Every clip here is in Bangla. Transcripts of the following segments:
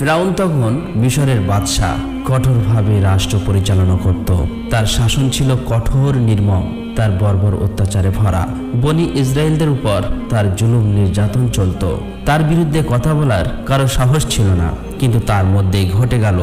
ফেরাউন তখন মিশরের বাদশাহ কঠোরভাবে রাষ্ট্র পরিচালনা করত। তার শাসন ছিল কঠোর, নির্মম, তার বর্বর অত্যাচারে ভরা। বনি ইসরায়েলদের উপর তার জুলুম নির্যাতন চলত। তার বিরুদ্ধে কথা বলার কারও সাহস ছিল না। কিন্তু তার মধ্যেই ঘটে গেল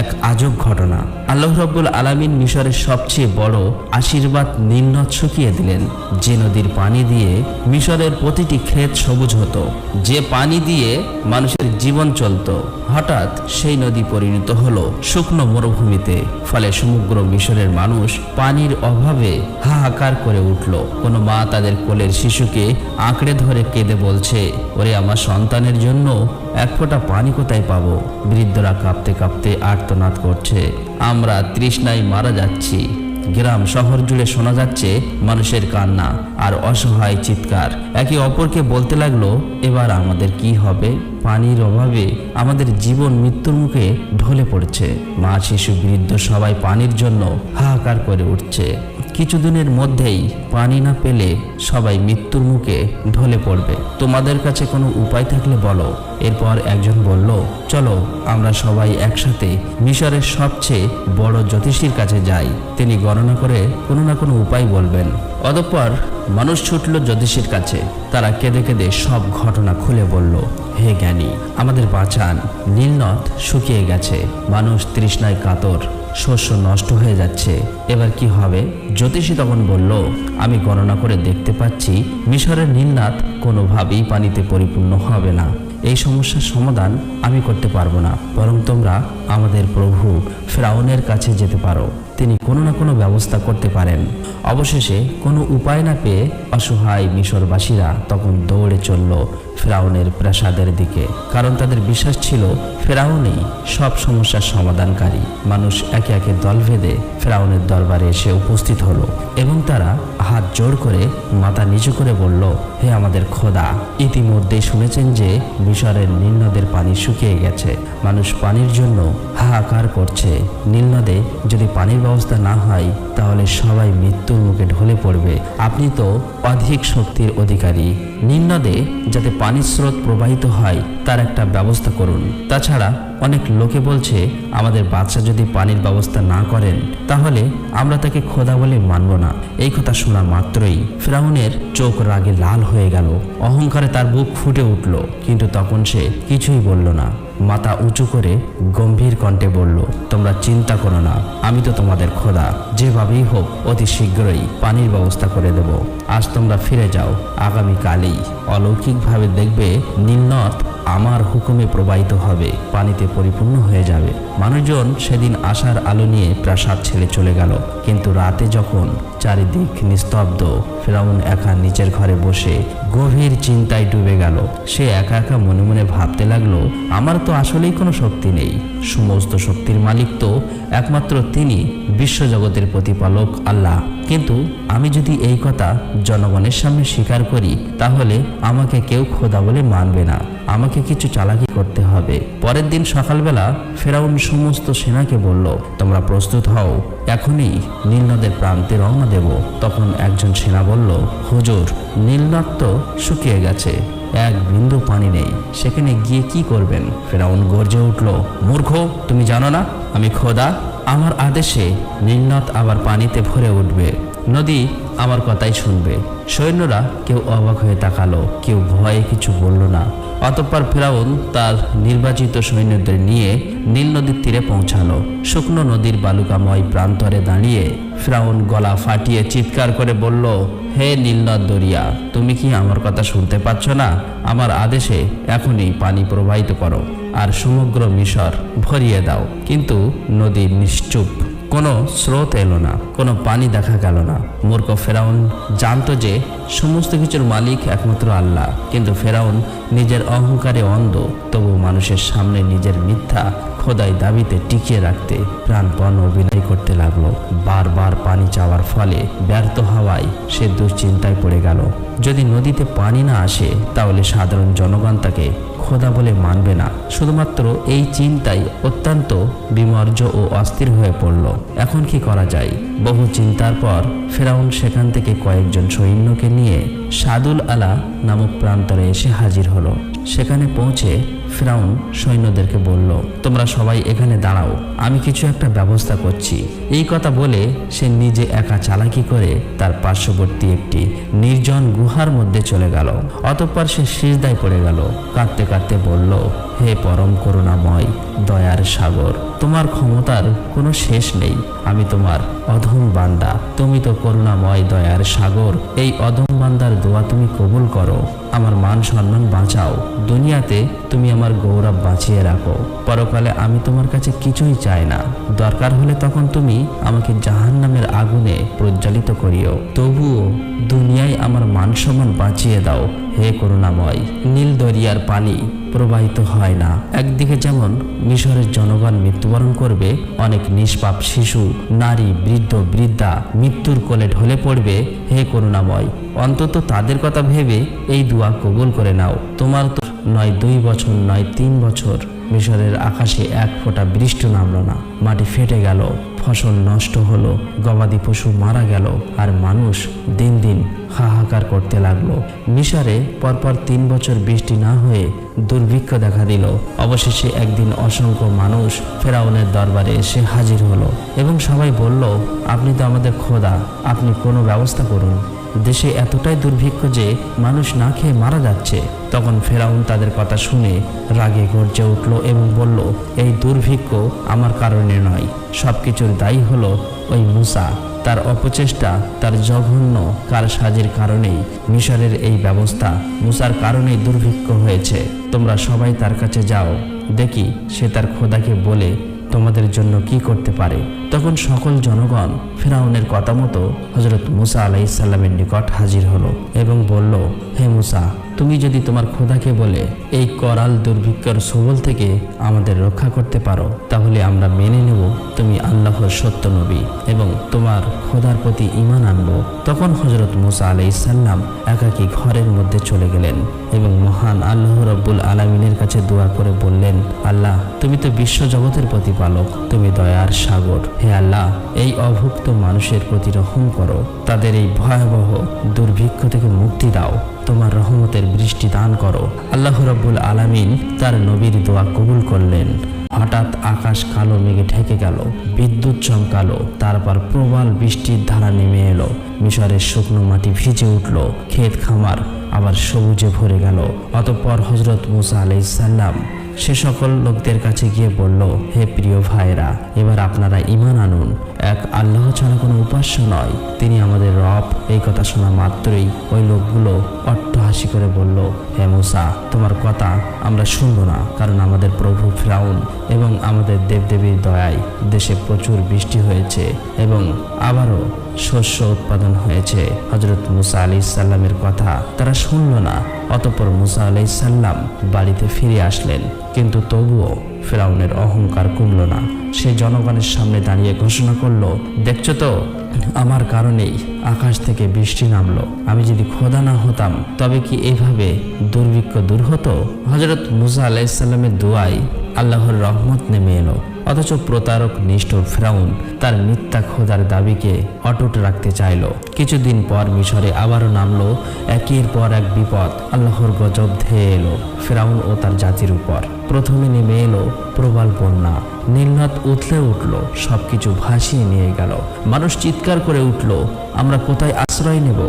এক আজব ঘটনা। আল্লাহ রব্বুল আলামিন মিশরের সবচেয়ে বড় আশীর্বাদ নীলনদ শুকিয়ে দিলেন। যে নদীর পানি দিয়ে মিশরের প্রতিটি ক্ষেত সবুজ হতো, যে পানি দিয়ে মানুষের জীবন চলতো, হঠাৎ সেই নদী পরিণত হলো শুকনো মরুভূমিতে। ফলে সমগ্র মিশরের মানুষ পানির অভাবে হাহাকার করে উঠল। কোনো মা তাদের কোলের শিশুকে আঁকড়ে ধরে কেঁদে বলছে, ওরে আমার সন্তানের জন্য এক ফোঁটা পানি কোথায় পাবো? বৃদ্ধরা কাঁপতে কাঁপতে আর্তনাদ করছে। আমরা তৃষ্ণায় মারা যাচ্ছি। গ্রাম শহর জুড়ে শোনা যাচ্ছে মানুষের কান্না আর অসহায় চিৎকার। একে অপরকে বলতে লাগল, এবার আমাদের কি হবে? পানির অভাবে আমাদের জীবন মৃত্যুর মুখে ঢলে পড়ছে। মা শিশু বৃদ্ধ সবাই পানির জন্য হাহাকার করে উঠছে। কিছুদিনের মধ্যেই পানি না পেলে সবাই মৃত্যুর মুখে ঢলে পড়বে। তোমাদের কাছে কোনো উপায় থাকলে বলো। এরপর একজন বলল, চলো, আমরা সবাই একসাথে মিশরের সবচেয়ে বড় জ্যোতিষীর কাছে যাই। তিনি গণনা করে কোনো না কোনো উপায় বলবেন। অতঃপর মানুষ ছুটল জ্যোতিষীর কাছে। তারা কেঁদে কেঁদে সব ঘটনা খুলে বলল, হে জ্ঞানী, আমাদের বাঁচান। নীলনদ শুকিয়ে গেছে। মানুষ তৃষ্ণায় কাতর। শস্য নষ্ট হয়ে যাচ্ছে। এবার কি হবে? জ্যোতিষী তখন বলল, আমি গণনা করে দেখতে পাচ্ছি, মিশরের নীলনাথ কোনোভাবেই পানিতে পরিপূর্ণ হবে না। এই সমস্যার সমাধান আমি করতে পারব না। বরং তোমরা আমাদের প্রভু ফেরাউনের কাছে যেতে পারো। তিনি কোনো না কোনো ব্যবস্থা করতে পারেন। অবশেষে কোনো উপায় না পেয়ে অসহায় মিশরবাসীরা তখন দৌড়ে চলল ফেরাউনের প্রাসাদের দিকে, কারণ তাদের বিশ্বাস ছিল ফেরাউনই সব সমস্যার সমাধানকারী। মানুষ একে একে দল ভেদে ফেরাউনের দরবারে এসে উপস্থিত হলো এবং তারা হাত জোর করে মাথা নিচু করে বলল, হে আমাদের খোদা, ইতিমধ্যেই শুনেছেন যে মিশরের নীলনদের পানি শুকিয়ে গেছে। মানুষ পানির জন্য হাহাকার করছে। নীলনদে যদি পানির ব্যবস্থা না হয়, তাহলে সবাই মৃত্যুর মুখে ঢলে পড়বে। আপনি তো অধিক শক্তির অধিকারী। নীলনদে যাতে পানির স্রোত প্রবাহিত হয়, তার একটা ব্যবস্থা করুন। তাছাড়া অনেক লোকে বলছে, আমাদের বাচ্চা যদি পানির ব্যবস্থা না করেন, তাহলে আমরা তাকে খোদা বলে মানব না। এই কথা শোনা মাত্রই ফ্রাউনের চোখ রাগে লাল হয়ে গেল। অহংকারে তার বুক ফুটে উঠল, কিন্তু তখন সে কিছুই বলল না। মাথা উঁচু করে গম্ভীর কণ্ঠে বলল, তোমরা চিন্তা করো না, আমি তো তোমাদের খোদা। যেভাবেই হোক, অতি শীঘ্রই পানির ব্যবস্থা করে দেব। আজ তোমরা ফিরে যাও, আগামীকালই অলৌকিকভাবে দেখবে নীলনদ আমার হুকুমে প্রবাহিত হবে, পানিতে পরিপূর্ণ হয়ে যাবে। মানুষজন সেদিন আশার আলো নিয়ে প্রাসাদ ছেড়ে চলে গেল। কিন্তু রাতে যখন চারিদিক নিস্তব্ধ, ফেরাউন একা নিচের ঘরে বসে গভীর চিন্তায় ডুবে গেল। সে একা একা মনে মনে ভাবতে লাগল, আমার তো আসলেই কোনো শক্তি নেই। সমস্ত শক্তির মালিক তো একমাত্র তিনি বিশ্বজগতের প্রতিপালক আল্লাহ। কিন্তু আমি যদি এই কথা জনগণের সামনে স্বীকার করি, তাহলে আমাকে কেউ খোদা বলে মানবে না। আমাকে কিছু চালাকি করতে হবে। পরের দিন সকালবেলা ফেরাউন সমস্ত সেনাকে বলল, তোমরা প্রস্তুত হও। এখনই নীলনদের প্রান্তে রওনা দেব। তখন একজন সেনা বলল, হুজুর নীলনদ তো শুকিয়ে গেছে, এক বিন্দু পানি নেই, সেখানে গিয়ে কি করবেন? ফেরাউন গর্জে উঠল, মূর্খ, তুমি জানো না, আমি খোদা, আমার আদেশে নীলনদ আবার পানিতে ভরে উঠবে। নদী আমার কথাই শুনবে। সৈন্যরা কেউ অবাক হয়ে তাকালো, কেউ ভয়ে কিছু বলল না। অতঃপর ফেরাউন তার নির্বাচিত সৈন্যদের নিয়ে নীল নদীর তীরে পৌঁছালো। শুকনো নদীর বালুকাময় প্রান্তরে দাঁড়িয়ে ফেরাউন গলা ফাটিয়ে চিৎকার করে বলল, হে নীলনদ দরিয়া, তুমি কি আমার কথা শুনতে পাচ্ছ না? আমার আদেশে এখনই পানি প্রবাহিত করো আর সমগ্র মিশর ভরিয়ে দাও। কিন্তু নদী নিশ্চুপ। কোনো স্রোত এলো না কোনো পানি দেখা গেল না। মূর্খ ফেরাউন জানতো যে সমস্ত কিছুর মালিক একমাত্র আল্লাহ। কিন্তু ফেরাউন নিজের অহংকারে অন্ধ তবু মানুষের সামনে নিজের মিথ্যা খোদাই দাবিতে টিকিয়ে রাখতে প্রাণপণ অভিনয় করতে লাগল। বারবার পানি চাওয়ার ফলে ব্যর্থ হওয়ায় সে দুশ্চিন্তায় পড়ে গেল। যদি নদীতে পানি না আসে, তাহলে সাধারণ জনগণ তাকে খোদা বলে মানবে না। শুধুমাত্র এই চিন্তাই অত্যন্ত বিমর্য ও অস্থির হয়ে পড়ল। এখন কি করা যায়? বহু চিন্তার পর ফেরাউন সেখান থেকে কয়েকজন সৈন্যকে নিয়ে সাদুল আলা নামক প্রান্তরে এসে হাজির হলো। সেখানে পৌঁছে ফেরাউন সৈন্যদেরকে বলল, তোমরা সবাই এখানে দাঁড়াও, আমি কিছু একটা ব্যবস্থা করছি। এই কথা বলে সে নিজে একা চালাকি করে তার পার্শ্ববর্তী একটি নির্জন গুহার মধ্যে চলে গেল। অতঃপর সে সিজদায় পড়ে গেল, কাঁদতে কাঁদতে বলল, হে পরম করুণাময় দয়ার সাগর তোমার ক্ষমতার কোনো শেষ নেই। আমি তোমার অধম বান্দা। তুমি তো করুণাময় দয়ার সাগর। এই অধম বান্দার দোয়া তুমি কবুল করো। আমার মান সম্মান বাঁচাও। দুনিয়াতে তুমি আমার গৌরব বাঁচিয়ে রাখো। পরকালে আমি তোমার কাছে কিছুই চাই না। দরকার হলে তখন তুমি আমাকে জাহান নামের আগুনে প্রজ্বলিত করিও। তবুও দুনিয়ায় আমার মান সম্মান বাঁচিয়ে দাও। হে করুণাময়, নীল দরিয়ার পানি প্রবাহিত হয় না। একদিকে যেমন মিশরের জনগণ মৃত্যুবরণ করবে, অনেক নিষ্পাপ শিশু, নারী, বৃদ্ধ, বৃদ্ধা মৃত্যুর কোলে ঢলে পড়বে, হে করুণাময়, অন্তত তাদের কথা ভেবে এই দোয়া কবুল করে নাও। তোমার তো নয় দুই বছর, নয় তিন বছর মিশরের আকাশে এক ফোঁটা বৃষ্টি নামলো না। মাটি ফেটে গেল, ফসল নষ্ট হলো, গবাদি পশু মারা গেল, আর মানুষ দিন দিন হাহাকার করতে লাগল। মিশরে পরপর তিন বছর বৃষ্টি না হয়ে দুর্ভিক্ষ দেখা দিল। অবশেষে একদিন অসংখ্য মানুষ ফেরাউনের দরবারে এসে হাজির হলো এবং সবাই বলল, আপনি তো আমাদের খোদা, আপনি কোনো ব্যবস্থা করুন। দেশে এতটাই দুর্ভিক্ষ যে মানুষ না খেয়ে মারা যাচ্ছে। তখন ফেরাউন তাদের কথা শুনে রাগে গর্জে উঠল এবং বলল, এই দুর্ভিক্ষ আমার কারণে নয়। সব কিছুর দায়ী হলো ওই মুসা, তার অপচেষ্টা, তার জঘন্য কার কারসাজির কারণেই মিশরের এই ব্যবস্থা মুসার কারণেই দুর্ভিক্ষ হয়েছে। তোমরা সবাই তার কাছে যাও, দেখি সে তার খোদাকে বলে তোমাদের জন্য কি করতে পারে। তখন সকল জনগণ ফেরাউনের কথা মতো হজরত মুসা আলাইসাল্লামের নিকট হাজির হলো এবং বলল, হে মুসা তুমি যদি তোমার খোদাকে বলে, এই করাল দুর্ভিক্ষর সবল থেকে আমাদের রক্ষা করতে পারো, তাহলে আমরা মেনে নেব তুমি আল্লাহর সত্য নবী এবং তোমার খোদার প্রতি ইমান আনব। তখন হজরত মুসা আলাইসাল্লাম একাকী ঘরের মধ্যে চলে গেলেন এবং মহান আল্লাহ রব্বুল আলমিনের কাছে দোয়া করে বললেন, আল্লাহ, তুমি তো বিশ্ব জগতের প্রতিপালক, তুমি দয়ার সাগর। হে আল্লাহ, এই অভুক্ত মানুষের প্রতি রহম করো। তাদের এই ভয়াবহ দুর্ভিক্ষ থেকে মুক্তি দাও। তোমার রহমতের বৃষ্টি দান করো। আল্লাহ রব্বুল আলামিন তার নবীর দোয়া কবুল করলেন। হঠাৎ আকাশ কালো, মেঘে ঢেকে গেল, বিদ্যুৎ চমকালো, তারপর প্রবল বৃষ্টির ধারা নেমে এলো। মিশরের শুকনো মাটি ভিজে উঠল, ক্ষেত খামার আবার সবুজে ভরে গেল। অতঃপর হজরত মুসা আলাইসাল্লাম সে সকল লোকদের কাছে গিয়ে বলল, হে প্রিয় ভাইরা এবার আপনারা ইমান আনুন। এক আল্লাহ ছাড়া কোনো উপাস্য নয়। তিনি আমাদের রব। এই কথা শোনা মাত্রই ওই লোকগুলো অট্টহাসি করে বলল, হে মুসা, তোমার কথা আমরা শুনব না, কারণ আমাদের প্রভু ফ্রাউন এবং আমাদের দেবদেবীর দয়ায় দেশে প্রচুর বৃষ্টি হয়েছে এবং আবারও শস্য উৎপাদন হয়েছে। হজরত মুসা আলি সাল্লামের কথা তারা শুনল না। অতপর মুসা আলাই সাল্লাম বাড়িতে ফিরে আসলেন। কিন্তু তবুও ফেরাউনের অহংকার কমল না। সে জনগণের সামনে দাঁড়িয়ে ঘোষণা করল, দেখছ তো, আমার কারণেই আকাশ থেকে বৃষ্টি নামলো। আমি যদি খোদা না হতাম, তবে কি এইভাবে দুর্ভিক্ষ দূর হতো? হজরত মুসা আলাইসাল্লামের দোয়ায় আল্লাহর রহমত নেমে এলো। অথচ প্রতারক নিষ্ঠুর ফ্রাউন তার মিথ্যা খোদার দাবিকে অটুট রাখতে চাইল। কিছুদিন পর মিশরে আবারও নামলো। একের পর এক বিপদ আল্লাহর গজব ধেয়ে এলো। ফ্রাউন ও তার জাতির উপর। প্রথমে নেমে এলো প্রবাল বন্যা। নীলনদ উথলে উঠল, সবকিছু ভাসিয়ে নিয়ে গেল। মানুষ চিৎকার করে উঠল, আমরা কোথায় আশ্রয় নেব?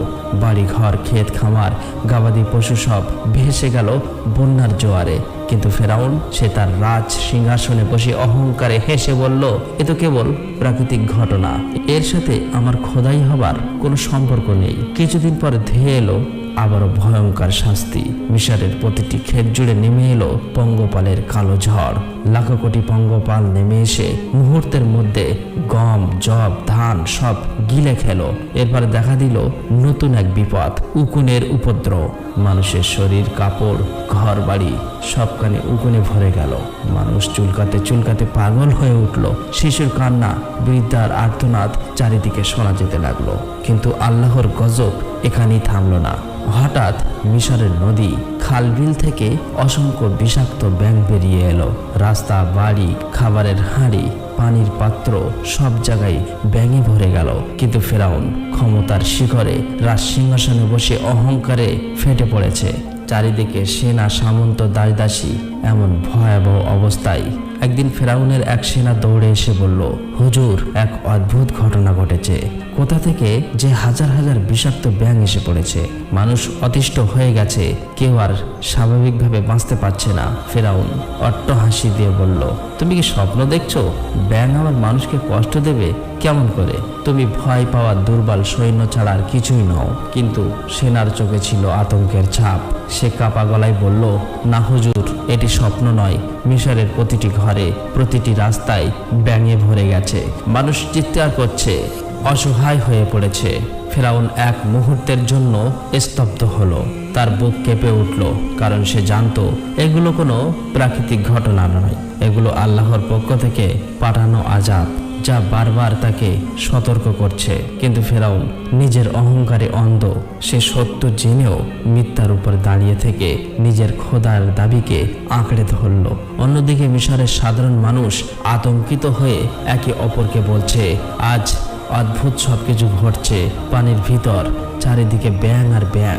বাড়ি ঘর ক্ষেত খামার, গাবাদি পশু সব ভেসে গেল বন্যার জোয়ারে। কিন্তু ফেরাউন, সে তার রাজ সিংহাসনে বসে অহংকারে হেসে বলল, এ তো কেবল প্রাকৃতিক ঘটনা। এর সাথে আমার খোদাই হবার কোনো সম্পর্ক নেই। কিছুদিন পর ধেয়ে এলো আবারও ভয়ঙ্কর শাস্তি। মিশরের প্রতিটি ক্ষেত জুড়ে নেমে এলো পঙ্গপালের কালো ঝড়। লাখো কোটি পঙ্গপাল নেমে এসে মুহূর্তের মধ্যে গম জব ধান সব গিলে খেলো। এরপর দেখা দিল নতুন এক বিপদ, উকুনের উপদ্রব। মানুষের শরীর, কাপড় ঘর বাড়ি সবখানে উকুনে ভরে গেল। মানুষ চুলকাতে চুলকাতে পাগল হয়ে উঠল। শিশুর কান্না, বৃদ্ধার আর্তনাদ চারিদিকে শোনা যেতে লাগল। কিন্তু আল্লাহর গজব এখানেই থামল না। হঠাৎ মিশরের নদী খালবিল থেকে অসংখ্য বিষাক্ত ব্যাং বেরিয়ে এলো। রাস্তা, বাড়ি, খাবারের হাঁড়ি, পানির পাত্র সব জায়গায় ব্যাঙে ভরে গেল। কিন্তু ফেরাউন ক্ষমতার শিখরে রাজ সিংহাসনে বসে অহংকারে ফেটে পড়েছে। চারিদিকে সেনা সামন্ত দাসদাসী এমন ভয়াবহ অবস্থায়। একদিন ফেরাউনের এক সেনা দৌড়ে এসে বলল, হুজুর, এক অদ্ভুত ঘটনা ঘটেছে। কোথা থেকে যে হাজার হাজার বিষাক্ত ব্যাং এসে পড়েছে। মানুষ অতিষ্ঠ হয়ে গেছে। কেউ আর স্বাভাবিকভাবে বাঁচতে পারছে না। ফেরাউন অট্ট হাসি দিয়ে বলল, তুমি কি স্বপ্ন দেখছ? ব্যাং আমার মানুষকে কষ্ট দেবে? কেমন করে? তুমি ভয় পাওয়া দুর্বল সৈন্য ছাড়া আর কিছুই নও। কিন্তু সেনার চোখে ছিল আতঙ্কের ছাপ। সে কাপা গলায় বলল, না হুজুর, এটি স্বপ্ন নয়। মিশরের প্রতিটি ঘরে প্রতিটি রাস্তায় ব্যাঙে ভরে গেছে। মানুষ চিৎকার করছে, অসহায় হয়ে পড়েছে। ফেরাউন এক মুহূর্তের জন্য স্তব্ধ হলো। তার বুক কেঁপে উঠল, কারণ সে জানত, এগুলো কোনো প্রাকৃতিক ঘটনা নয়। এগুলো আল্লাহর পক্ষ থেকে পাঠানো আজাব। যা বারবার তাকে সতর্ক করছে। কিন্তু ফেরাউন নিজের অহংকারে অন্ধ। সে সত্য জেনেও মিথ্যার উপর দাঁড়িয়ে থেকে নিজের খোদার দাবিকে আঁকড়ে ধরল। অন্যদিকে মিশরের সাধারণ মানুষ আতঙ্কিত হয়ে একে অপরকে বলছে, আজ অদ্ভুত সব কিছু ঘটছে পানির ভিতর, চারিদিকে ব্যাং আর ব্যাং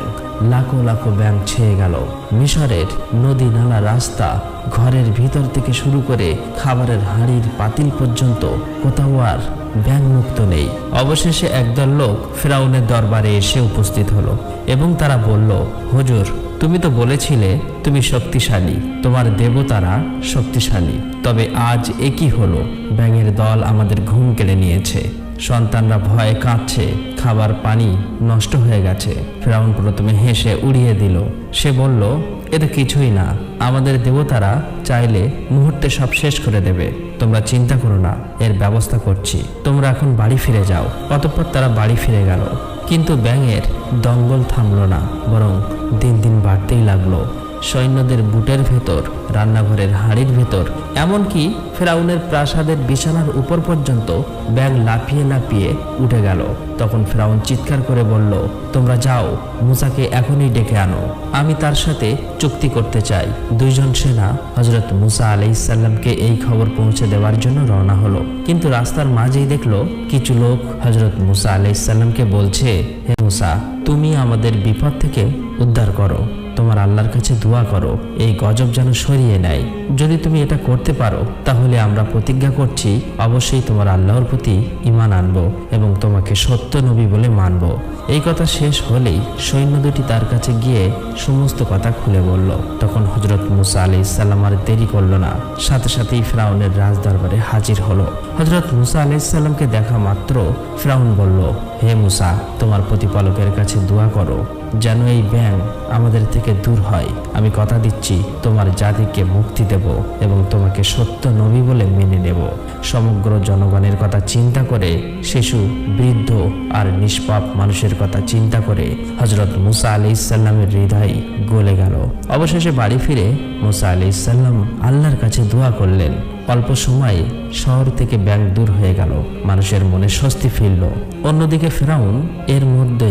লাখো লাখো ব্যাং ছেয়ে গেল। মিশরের নদী নালা রাস্তা ঘরের ভিতর থেকে শুরু করে খাবারের হাঁড়ির পাতিল পর্যন্ত কোথাও আর ব্যাং মুক্ত নেই। অবশেষে একদল লোক ফেরাউনের দরবারে এসে উপস্থিত হলো এবং তারা বলল, হুজুর, তুমি তো বলেছিলে তুমি শক্তিশালী, তোমার দেবতারা শক্তিশালী। তবে আজ একই হলো? ব্যাঙের দল আমাদের ঘুম কেড়ে নিয়েছে। সন্তানরা ভয়ে কাঁদছে, খাবার পানি নষ্ট হয়ে গেছে। ফেরাউন প্রথমে হেসে উড়িয়ে দিল। সে বলল এটা কিছুই না। আমাদের দেবতারা চাইলে মুহূর্তে সব শেষ করে দেবে। তোমরা চিন্তা করো না, এর ব্যবস্থা করছি। তোমরা এখন বাড়ি ফিরে যাও। অতঃপর তারা বাড়ি ফিরে গেল। কিন্তু ব্যাঙের দঙ্গল থামলো না, বরং দিন দিন বাড়তেই লাগল। সৈন্যদের বুটের ভেতর, রান্নাঘরের হাড়ির ভেতর, এমনকি ফেরাউনের প্রাসাদের বিছানার উপর পর্যন্ত ব্যাগ লাফিয়ে লাফিয়ে উঠে গেল। তখন ফেরাউন চিৎকার করে বলল, তোমরা যাও, মুসাকে এখনই ডেকে আনো। আমি তার সাথে চুক্তি করতে চাই। দুইজন সেনা হজরত মুসা আলাইসাল্লামকে এই খবর পৌঁছে দেওয়ার জন্য রওনা হলো। কিন্তু রাস্তার মাঝেই দেখল, কিছু লোক হজরত মুসা আলাইসাল্লামকে বলছে, হে মুসা, তুমি আমাদের বিপদ থেকে উদ্ধার করো। তোমার আল্লাহর কাছে দোয়া করো, এই গজব যেন সরিয়ে নেয়। যদি তুমি এটা করতে পারো, তাহলে আমরা প্রতিজ্ঞা করছি, অবশ্যই তোমার আল্লাহর প্রতি ইমান আনব এবং তোমাকে সত্য নবী বলে মানব। এই কথা শেষ হলেই সৈন্য দুটি তার কাছে গিয়ে সমস্ত কথা খুলে বলল। তখন হজরত মুসা আলি ইসাল্লাম আর দেরি করল না। সাথে সাথেই ফ্রাউনের রাজদরবারে হাজির হলো। হজরত মুসা আলি ইসাল্লামকে দেখা মাত্র ফ্রাউন বলল, হে মুসা, তোমার প্রতিপালকের কাছে দোয়া করো। যেন এই ব্যাং আমাদের থেকে দূর হয়। আমি কথা দিচ্ছি, তোমার জাতিকে মুক্তি দেব এবং তোমাকে সত্য নবী বলে মেনে নেব। সমগ্র জনগণের কথা চিন্তা করে, শিশু, বৃদ্ধ আর নিষ্পাপ মানুষের কথা চিন্তা করে হজরত মুসা আলি ইসাল্লামের হৃদয় গলে গেল। অবশেষে বাড়ি ফিরে মুসা আলি ইসাল্লাম আল্লাহর কাছে দোয়া করলেন। অল্প সময়ে শহর থেকে ব্যাংক দূর হয়ে গেল। মানুষের মনে স্বস্তি ফিরল। অন্যদিকে ফেরাউন এর মধ্যেই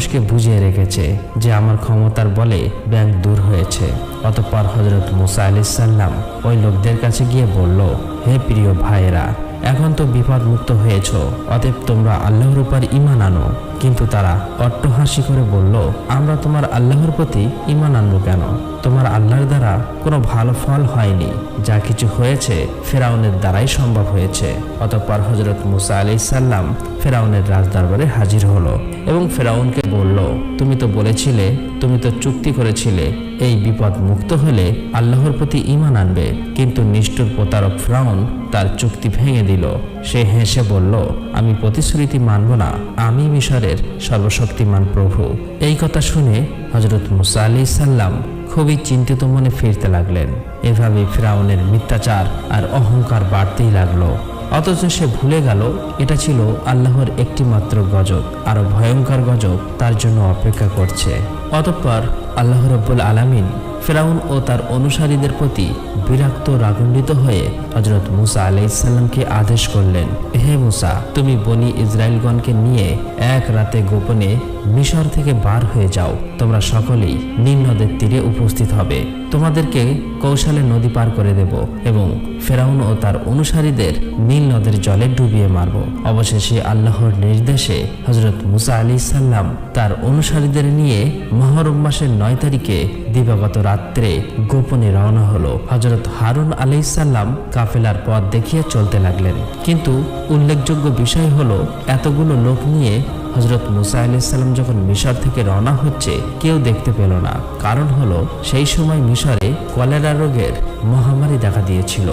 মানুষকে বুঝিয়ে রেখেছে যে আমার ক্ষমতার বলে ব্যাংক দূর হয়েছে। অতঃপর হজরত মুসা আলি সাল্লাম ওই লোকদের কাছে গিয়ে বলল, হে প্রিয় ভাইয়েরা, এখন তো বিপদ মুক্ত হয়েছ, অতএব তোমরা আল্লাহর উপর ইমান আনো। কিন্তু তারা অট্টহাসি করে বলল, আমরা তোমার আল্লাহর প্রতি ইমান আনব কেন? তোমার আল্লাহর দ্বারা কোনো ভালো ফল হয়নি। যা কিছু হয়েছে ফেরাউনের দ্বারাই সম্ভব হয়েছে। অতঃপর হজরত মুসা আলি সাল্লাম ফেরাউনের রাজদরবারে হাজির হলো এবং ফেরাউনকে বলল, তুমি তো বলেছিলে, তুমি তো চুক্তি করেছিলে এই বিপদ মুক্ত হলে আল্লাহর প্রতি ইমান আনবে। কিন্তু নিষ্ঠুর প্রতারক ফ্রাউন তার চুক্তি ভেঙে দিল। সে হেসে বলল, আমি প্রতিশ্রুতি মানব না। আমি মিশরের সর্বশক্তিমান প্রভু। এই কথা শুনে হজরত মুসা আলি সাল্লাম খুবই চিন্তিত মনে ফিরতে লাগলেন। এভাবে ফ্রাউনের মিথ্যাচার আর অহংকার বাড়তেই লাগল। অথচ সে ভুলে গেল, এটা ছিল আল্লাহর একটি মাত্র গজব। আরও ভয়ঙ্কর গজব তার জন্য অপেক্ষা করছে। অতঃপর আল্লাহ রব্বুল আলামিন ফেরাউন ও তার অনুসারীদের প্রতি বিরক্ত রাগান্বিত হয়ে হজরত মুসা আলাইসাল্লামকে আদেশ করলেন, হে মুসা, তুমি বনি ইসরায়েলগণকে নিয়ে এক রাতে গোপনে মিশর থেকে বার হয়ে যাও। তোমরা সকলেই নীল নদের তীরে উপস্থিত হবে। তোমাদেরকে কৌশলে নদী পার করে দেব এবং ফেরাউন ও তার অনুসারীদের নীল নদের জলে ডুবিয়ে মারব। অবশেষে আল্লাহর নির্দেশে হজরত মুসা আলী সাল্লাম তার অনুসারীদের নিয়ে মহরম মাসের নয় তারিখে দিবাগত রাত্রে গোপনে রওনা হলো। হজরত হারুন আলী সাল্লাম কাফেলার পথ দেখিয়ে চলতে লাগলেন। কিন্তু উল্লেখযোগ্য বিষয় হলো, এতগুলো লোক নিয়ে হজরত মুসা আলাইসাল্লাম যখন মিশর থেকে রওনা হচ্ছে, কেউ দেখতে পেল না। কারণ হলো, সেই সময় মিশরে কলেরা রোগের মহামারী দেখা দিয়েছিল।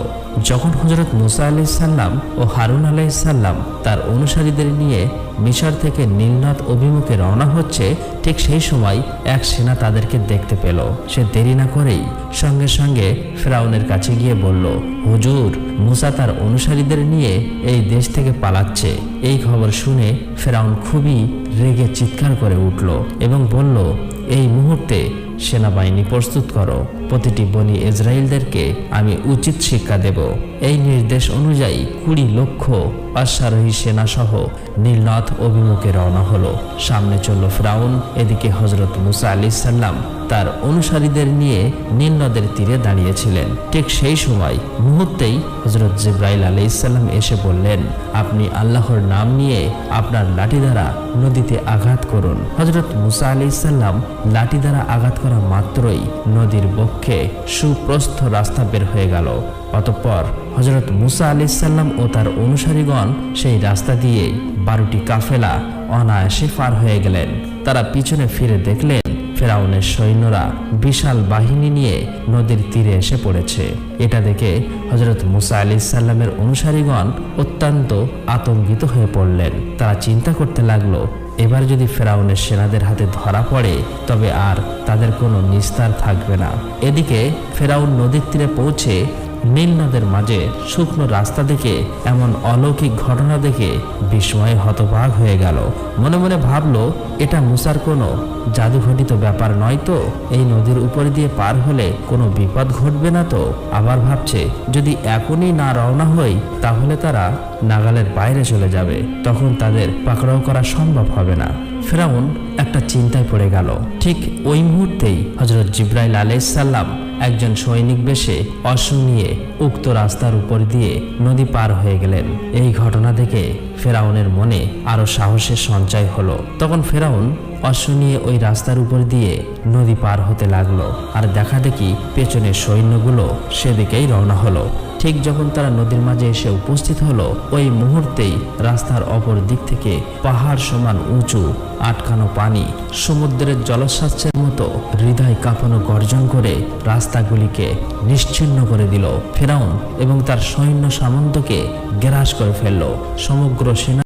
যখন হজরত মুসা আলাইসাল্লাম ও হারুন আলাইসাল্লাম তার অনুসারীদের নিয়ে মিশর থেকে নীলনদ অভিমুখে রওনা হচ্ছে, ঠিক সেই সময় এক সেনা তাদেরকে দেখতে পেল। সে দেরি না করেই সঙ্গে সঙ্গে ফেরাউনের কাছে গিয়ে বলল, হুজুর, মুসা তার অনুসারীদের নিয়ে এই দেশ থেকে পালাচ্ছে। এই খবর শুনে ফেরাউন খুবই রেগে চিৎকার করে উঠল এবং বলল, এই মুহূর্তে সেনাবাহিনী প্রস্তুত করো। প্রতিটি বনি ইসরায়েলদেরকে আমি উচিত শিক্ষা দেব। এই নির্দেশ অনুযায়ী কুড়ি লক্ষ অশ্বারোহী সেনাসহ নীলনথ অভিমুখে রওনা হলো। সামনে চলল ফ্রাউন, এদিকে হজরত মুসা আলি সাল্লাম তার অনুসারীদের নিয়ে নীল নদের তীরে দাঁড়িয়েছিলেন। ঠিক সেই সময় মুহূর্তেই হজরত জিব্রাইল আলি ইসাল্লাম এসে বললেন, আপনি আল্লাহর নাম নিয়ে আপনার লাঠি দ্বারা নদীতে আঘাত করুন। হজরত মুসা আলি ইসাল্লাম লাঠি দ্বারা আঘাত করা মাত্রই নদীর বক্ষে সুপ্রস্থ রাস্তা বের হয়ে গেল। অতঃপর হজরত মুসা আলি সাল্লাম ও তার অনুসারীগণ সেই রাস্তা দিয়ে বারোটি কাফেলা অনায়াসে পার হয়ে গেলেন। তারা পিছনে ফিরে দেখলেন ফেরাউনের সৈন্যরা বিশাল বাহিনী নিয়ে নদীর তীরে এসে পড়েছে। এটা দেখে হজরত মুসা আলি সাল্লামের অনুসারীগণ অত্যন্ত আতঙ্কিত হয়ে পড়লেন। তারা চিন্তা করতে লাগল, এবার যদি ফেরাউনের সেনাদের হাতে ধরা পড়ে, তবে আর তাদের কোনো নিস্তার থাকবে না। এদিকে ফেরাউন নদীর তীরে পৌঁছে নীল নদের মাঝে শুকনো রাস্তা দেখে, এমন অলৌকিক ঘটনা দেখে বিস্ময়ে হতবাক হয়ে গেল। মনে মনে ভাবলো, এটা মুসার কোনো জাদুঘটিত ব্যাপার নয় তো? এই নদীর উপর দিয়ে পার হলে কোনো বিপদ ঘটবে না তো? আবার ভাবছে, যদি এখনই না রওনা হই, তাহলে তারা নাগালের বাইরে চলে যাবে। তখন তাদের পাকড়াও করা সম্ভব হবে না। ফেরাউন একটা চিন্তায় পড়ে গেল। ঠিক ওই মুহূর্তেই হজরত জিব্রাইল আলাইসাল্লাম একজন সৈনিক বেশে অশ্ব নিয়ে উক্ত রাস্তার উপর দিয়ে নদী পার হয়ে গেলেন। এই ঘটনা দেখে ফেরাউনের মনে আরও সাহসের সঞ্চয় হলো। তখন ফেরাউন অশ্ব নিয়ে ওই রাস্তার উপর দিয়ে নদী পার হতে লাগল। আর দেখা দেখি পেছনের সৈন্যগুলো সেদিকেই রওনা হলো। ঠিক যখন তারা নদীর মাঝে এসে উপস্থিত হলো, ওই মুহূর্তেই রাস্তার অপর দিক থেকে পাহাড় সমান উঁচু, আটকানো পানি, সমুদ্রের জলস্বাস্থ্যের মতো হৃদয় কাঁপানো গর্জন করে রাস্তাগুলিকে নিশ্চিন্ন করে দিল। ফেরাউন এবং তার সৈন্য সামন্তকে গ্রাস করে ফেলল। সমগ্র সেনা